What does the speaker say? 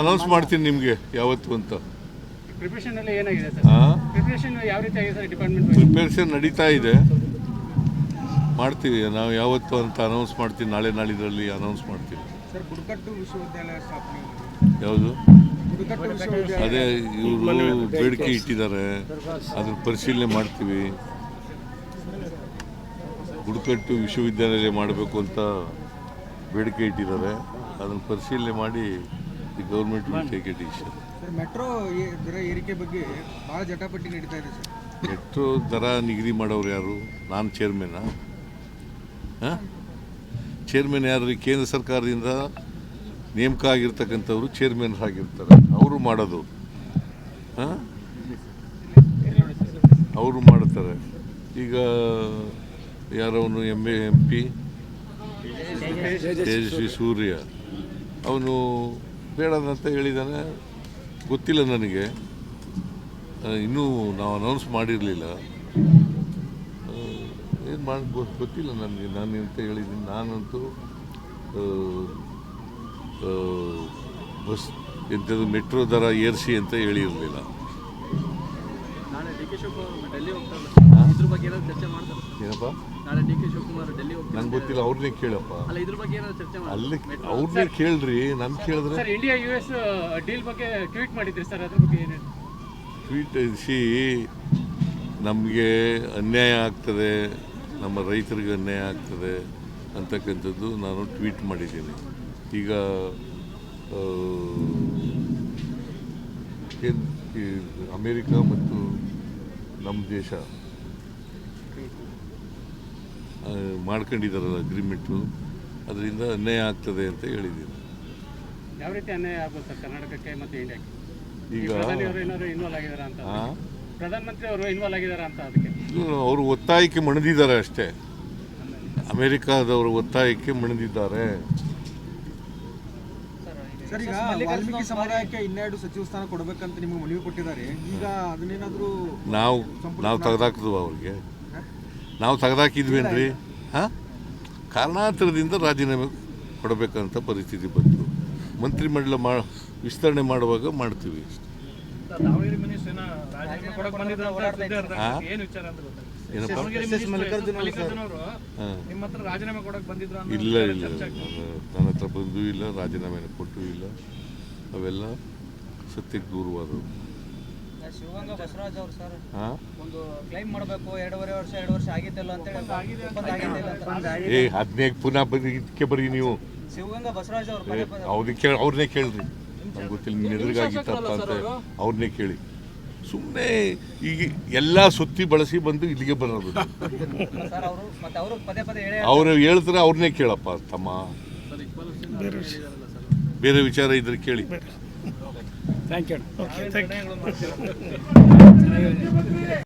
Announce ಮಾಡ್ತೀನಿ ನಿಮಗೆ ಯಾವತ್ತು ಅಂತ. ಪ್ರಿಪರೇಷನ್ ಎಲ್ಲ ಏನಾಗಿದೆ ಸರ್? ಹಾಂ ಯಾವ ರೀತಿ ಆಗಿದೆ ಸರ್ ಡಿಪಾರ್ಟ್ಮೆಂಟ್ ಪ್ರಿಪೇರ್ಷನ್ ನಡೀತಾ ಇದೆ. ಮಾಡ್ತೀವಿ ನಾವು ಯಾವತ್ತು ಅಂತ ಅನೌನ್ಸ್ ಮಾಡ್ತೀವಿ ನಾಳೆ ನಾಳಿದ್ರಲ್ಲಿ ಅನೌನ್ಸ್ ಮಾಡ್ತೀವಿ. ಯಾವುದು? ಅದೇ ಇವರು ಬೇಡಿಕೆ ಇಟ್ಟಿದ್ದಾರೆ. ಅದ್ರ ಪರಿಶೀಲನೆ ಮಾಡ್ತೀವಿ. ಬುಡಕಟ್ಟು ವಿಶ್ವವಿದ್ಯಾಲಯ ಮಾಡಬೇಕು ಅಂತ ಬೇಡಿಕೆ ಇಟ್ಟಿದ್ದಾರೆ. ಅದನ್ನು ಪರಿಶೀಲನೆ ಮಾಡಿ the government will take a decision sir metro ದರ ಏರಿಕೆ ಬಗ್ಗೆ ಬಹಳ ಜಟಾಪಟ್ಟಿ ನಡೀತಾ ಇದೆ ಸರ್ ಮೆಟ್ರೋ ದರ ನಿಗದಿ ಮಾಡೋರು ಯಾರು? ನಾನು ಚೇರ್ಮನ್ನ ಚೇರ್ಮನ್ ಯಾರು? ಕೇಂದ್ರ ಸರ್ಕಾರದಿಂದ ನೇಮಕ ಆಗಿರ್ತಕ್ಕಂಥವ್ರು ಚೇರ್ಮನ್ ಆಗಿರ್ತಾರೆ. ಅವರು ಮಾಡೋದು. ಹಾಂ? ಅವರು ಮಾಡ್ತಾರೆ. ಈಗ ಯಾರವನು M A M P Tejasvi Surya. ಅವನು ಬೇಡದಂತ ಹೇಳಿದ್ದಾನೆ ಗೊತ್ತಿಲ್ಲ ನನಗೆ. ಇನ್ನೂ ನಾವು ಅನೌನ್ಸ್ ಮಾಡಿರಲಿಲ್ಲ. ಏನು ಮಾಡಿ ಗೊತ್ತಿಲ್ಲ ನನಗೆ ನಾನು ಅಂತ ಹೇಳಿದ್ದೀನಿ ನಾನಂತೂ ಬಸ್ ಎಂಥದ್ದು ಮೆಟ್ರೋ ದರ ಏರಿಸಿ ಅಂತ ಹೇಳಿರಲಿಲ್ಲ. ಏನಪ್ಪ? ನಂಗೆ ಗೊತ್ತಿಲ್ಲ ಅವ್ರನ್ನೇ ಕೇಳಪ್ಪ. ಅಲ್ಲ ಅವ್ರನ್ನೇ ಕೇಳ್ರಿ ನಾನು ಕೇಳಿದ್ರೆ. ಇಂಡಿಯಾ ಯು ಎಸ್ ಡೀಲ್ ಬಗ್ಗೆ ಟ್ವೀಟ್ ಮಾಡಿದ್ರಿ ಸರ್ ಅದ್ರ ಬಗ್ಗೆ ಏನೇನು? ಟ್ವೀಟ್ ಸಿ ನಮಗೆ ಅನ್ಯಾಯ ಆಗ್ತದೆ ನಮ್ಮ ರೈತರಿಗೆ ಅನ್ಯಾಯ ಆಗ್ತದೆ ಅಂತಕ್ಕಂಥದ್ದು ನಾನು ಟ್ವೀಟ್ ಮಾಡಿದ್ದೀನಿ. ಈಗ ಅಮೇರಿಕಾ ಮತ್ತು ನಮ್ಮ ದೇಶ? ಮಾಡ್ಕೊಂಡಿದ್ದಾರಲ್ಲ ಅಗ್ರಿಮೆಂಟು ಅದರಿಂದ ಅನ್ಯಾಯ ಆಗ್ತದೆ ಅಂತ ಹೇಳಿದ್ದೀನಿ ಯಾವ ರೀತಿ ಅನ್ಯಾಯ ಆಗ್ಬೋದು ಸರ್ ಕರ್ನಾಟಕಕ್ಕೆ ಮತ್ತು ಇಂಡಿಯಾಕ್ಕೆ? ಈಗ ಪ್ರಧಾನಿ ಅವರು ಏನಾದ್ರು ಇನ್ವಾಲ್ವ್ ಆಗಿದಾರ ಅಂತ? ಪ್ರಧಾನಮಂತ್ರಿ ಅವರು ಇನ್ವಾಲ್ವ್ ಆಗಿದಾರ ಅಂತ ಅದಕ್ಕೆ? ಅವರು ಒತ್ತಾಯಕ್ಕೆ ಮಣಿದಿದ್ದಾರೆ ಅಷ್ಟೇ. ಅಮೆರಿಕಾದವರು ಒತ್ತಾಯಕ್ಕೆ ಮಣಿದಿದ್ದಾರೆ. ಸರ್ ಈಗ ವಾಲ್ಮೀಕಿ ಸಮುದಾಯಕ್ಕೆ ಇನ್ನೆರಡು ಸಚಿವ ಸ್ಥಾನ ಕೊಡಬೇಕಂತ ನಿಮಗೆ ಮನವಿ ಕೊಟ್ಟಿದ್ದಾರೆ. ಈಗ ಅದನ್ನೇನಾದರೂ ನಾವು ನಾವು ತೆಗೆದಾಕಿದ್ವು ಅವ್ರಿಗೆ? ನಾವು ತೆಗೆದಾಕಿದ್ವೇನ್ರಿ ಹಾಂ? ಕಾರಣಾಂತರದಿಂದ ರಾಜೀನಾಮೆ ಕೊಡಬೇಕಂತ ಪರಿಸ್ಥಿತಿ ಬಂತು. ಮಂತ್ರಿಮಂಡಲ ಮಾ ವಿಸ್ತರಣೆ ಮಾಡುವಾಗ ಮಾಡ್ತೀವಿ ಇಲ್ಲ ಇಲ್ಲ. ಚರ್ಚೆ ಆಗ್ತಿದೆ. ನನ್ನ ಹತ್ರ ಬಂದೂ ಇಲ್ಲ ರಾಜೀನಾಮೆನ ಕೊಟ್ಟೂ ಇಲ್ಲ. ಅವೆಲ್ಲ ಸತ್ಯಕ್ಕೆ ದೂರವಾದವು. ಶಿವಗಂಗಾ ಬಸವರಾಜ್ ಅವರು ಸರ್. ಒಂದು ಕ್ಲೈಮ್ ಮಾಡಬೇಕು ಎರಡೂವರೆ ವರ್ಷ ಎರಡು ವರ್ಷ ಆಗಿದ್ದಲ್ಲ ಅಂತ ಹೇಳಿ ಏ ಹದಿನೈದು ಪುನಃ ಬರೀ ಇದಕ್ಕೆ ನೀವು. ಶಿವಗಂಗಾ ಬಸವರಾಜ್ ಅವರು ಪದೇ ಪದೇ. ಅವ್ರಿಗೆ ಕೇಳಿ ಅವ್ರನ್ನೇ ಕೇಳ್ರಿ. ನಂಗೆ ಗೊತ್ತಿಲ್ಲ ಅಂತ ಅವ್ರನ್ನೇ ಕೇಳಿ. ಸುಮ್ಮನೆ ಈಗ ಎಲ್ಲ ಸುತ್ತಿ ಬಳಸಿ ಬಂದು ಇಲ್ಲಿಗೆ ಬರೋದು. ಸರ್ ಅವರು ಮತ್ತೆ ಅವರು ಪದೇ ಪದೇ ಹೇಳಿ ಅವ್ರು ಹೇಳ್ತಾರೆ ಅವ್ರನ್ನೇ ಕೇಳಪ್ಪ ತಮ್ಮ. ಬೇರೆ ವಿಚಾರ ಇದ್ರೆ ಕೇಳಿ. ನಿರ್ಣಯಗಳು ಮಾಡ್ತೀರಾ